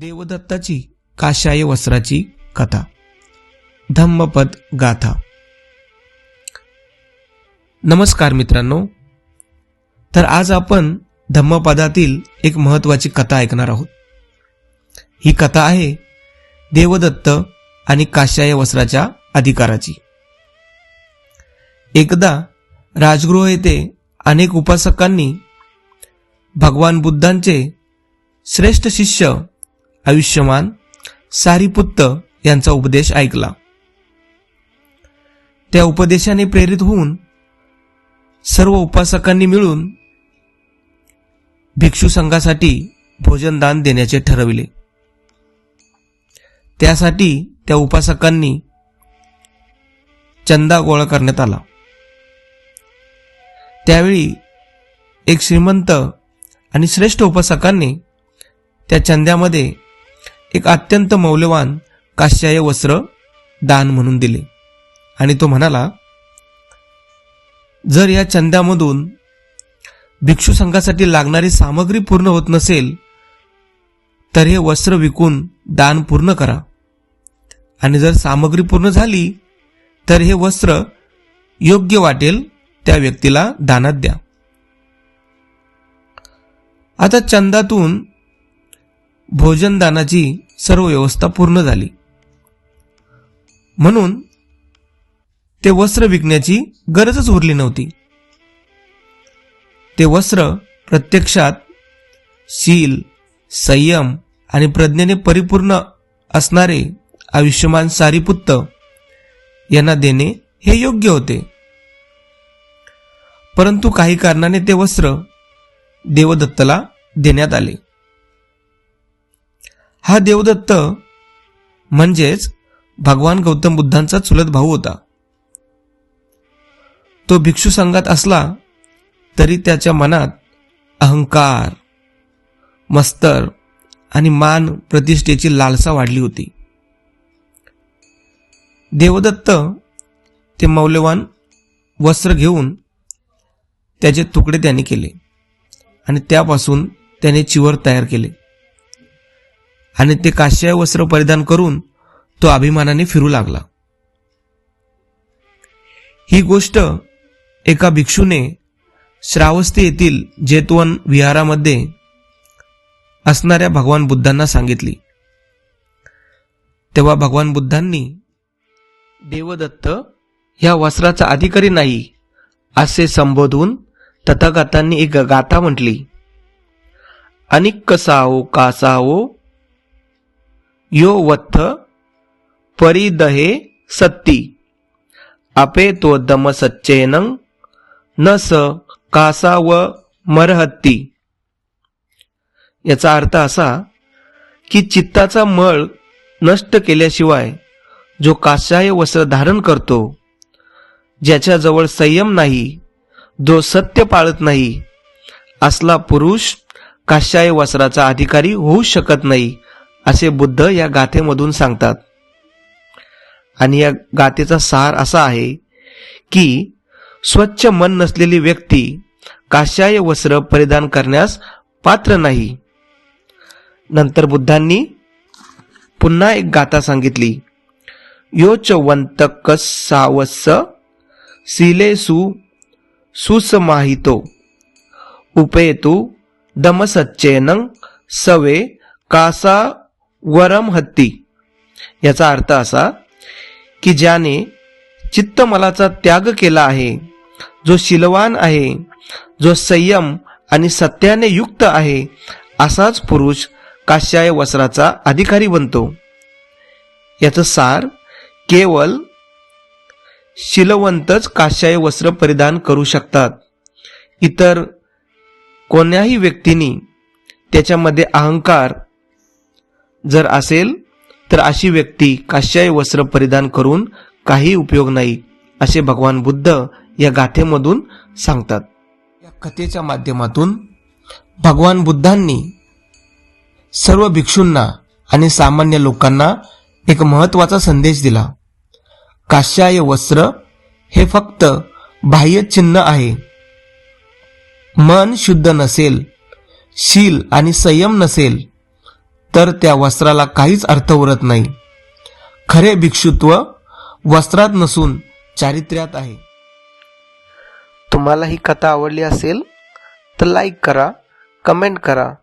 देवदत्ताची काशाय वस्त्राची कथा. धम्मपद गाथा. नमस्कार मित्रांनो. तर आज आपण धम्मपदातील एक महत्वाची कथा ऐकणार आहोत. ही कथा आहे देवदत्त आणि काशाय वस्त्राच्या अधिकाराची. एकदा राजगृह येथे अनेक उपासकांनी भगवान बुद्धांचे श्रेष्ठ शिष्य आयुष्यमान सारीपुत्त यांचा उपदेश ऐकला. त्या उपदेशाने प्रेरित होऊन सर्व उपासकांनी मिळून भिक्षू संघासाठी भोजनदान देण्याचे ठरविले. त्यासाठी त्या उपासकांनी चंदा गोळा करण्यात आला. त्यावेळी एक श्रीमंत आणि श्रेष्ठ उपासकांनी त्या चंद्यामध्ये एक अत्यंत मौल्यवान काश्याय वस्त्र दान म्हणून दिले. आणि तो म्हणाला जर या चंद्यामधून भिक्षू संघासाठी लागणारी सामग्री पूर्ण होत नसेल तर हे वस्त्र विकून दान पूर्ण करा. आणि जर सामग्री पूर्ण झाली तर हे वस्त्र योग्य वाटेल त्या व्यक्तीला दानात द्या. आता चंदातून भोजनदानाची सर्व व्यवस्था पूर्ण झाली. म्हणून ते वस्त्र विकण्याची गरजच उरली नव्हती. ते वस्त्र प्रत्यक्षात शील संयम आणि प्रज्ञेने परिपूर्ण असणारे आयुष्यमान सारीपुत्त यांना देणे हे योग्य होते. परंतु काही कारणाने ते वस्त्र देवदत्तला देण्यात आले. हा देवदत्त म्हणजेच भगवान गौतम बुद्धांचा चुलत भाऊ होता. तो भिक्षू संघात असला तरी त्याच्या मनात अहंकार मस्तर आणि मान प्रतिष्ठेची लालसा वाढली होती. देवदत्त ते मौल्यवान वस्त्र घेऊन त्याचे तुकडे त्याने केले आणि त्यापासून त्याने चिवर तयार केले. आणि ते काश्याय वस्त्र परिधान करून तो अभिमानाने फिरू लागला. ही गोष्ट एका भिक्षूने श्रावस्ती येथील जेतवन विहारामध्ये असणाऱ्या भगवान बुद्धांना सांगितली. तेव्हा भगवान बुद्धांनी देवदत्त ह्या वस्त्राचा अधिकारी नाही असे संबोधून तथागतांनी एक गाथा म्हटली. अनिक कसाओ कासाओ यो वत्थ परिदहे सत्ती। अपे तो दम सच्चेन न स कासा व मरहत्ती। याचा अर्थ असा की चित्ताचा मळ नष्ट केल्याशिवाय जो काशाय वस्त्र धारण करतो ज्याच्याजवळ संयम नाही जो सत्य पाळत नाही असला पुरुष काशाय वस्त्राचा अधिकारी होऊ शकत नाही असे बुद्ध या गाथेमधून सांगतात. आणि या गाथेचा सार असा आहे की स्वच्छ मन नसलेली व्यक्ती काशाय वस्त्र परिधान करण्यास पात्र नाही. नंतर बुद्धांनी पुन्हा एक गाथा सांगितली. योच वंतक सावस शिलेसु सुसमाहितो उपेतु दमसच्चेनं सवे कासा वरम हत्ती. याचा अर्थ असा की ज्याने चित्तमलाचा त्याग केला आहे जो शिलवान आहे जो संयम आणि सत्याने युक्त आहे असाच पुरुष काश्याय वस्त्राचा अधिकारी बनतो. याचं सार केवळ शिलवंतच काश्याय वस्त्र परिधान करू शकतात. इतर कोण्याही व्यक्तीने त्याच्यामध्ये अहंकार जर असेल तर अशी व्यक्ती काश्याय वस्त्र परिधान करून काही उपयोग नाही असे भगवान बुद्ध या गाथेमधून सांगतात. या कथेच्या माध्यमातून भगवान बुद्धांनी सर्व भिक्षूंना आणि सामान्य लोकांना एक महत्त्वाचा संदेश दिला. काश्याय वस्त्र हे फक्त बाह्य चिन्ह आहे. मन शुद्ध नसेल शील आणि संयम नसेल तर त्या वस्त्राला काहीच अर्थ उरत नाही. खरे भिक्षुत्व वस्त्रात नसून चारित्र्यात आहे. तुम्हाला ही कथा आवडली असेल तर लाईक करा कमेंट करा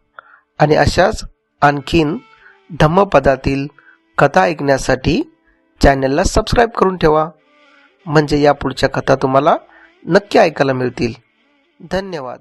आणि अशाच आणखीन धम्मपदातील कथा ऐकण्यासाठी चॅनलला सबस्क्राईब करून ठेवा. म्हणजे या पुढच्या कथा तुम्हाला नक्की ऐकायला मिळतील. धन्यवाद.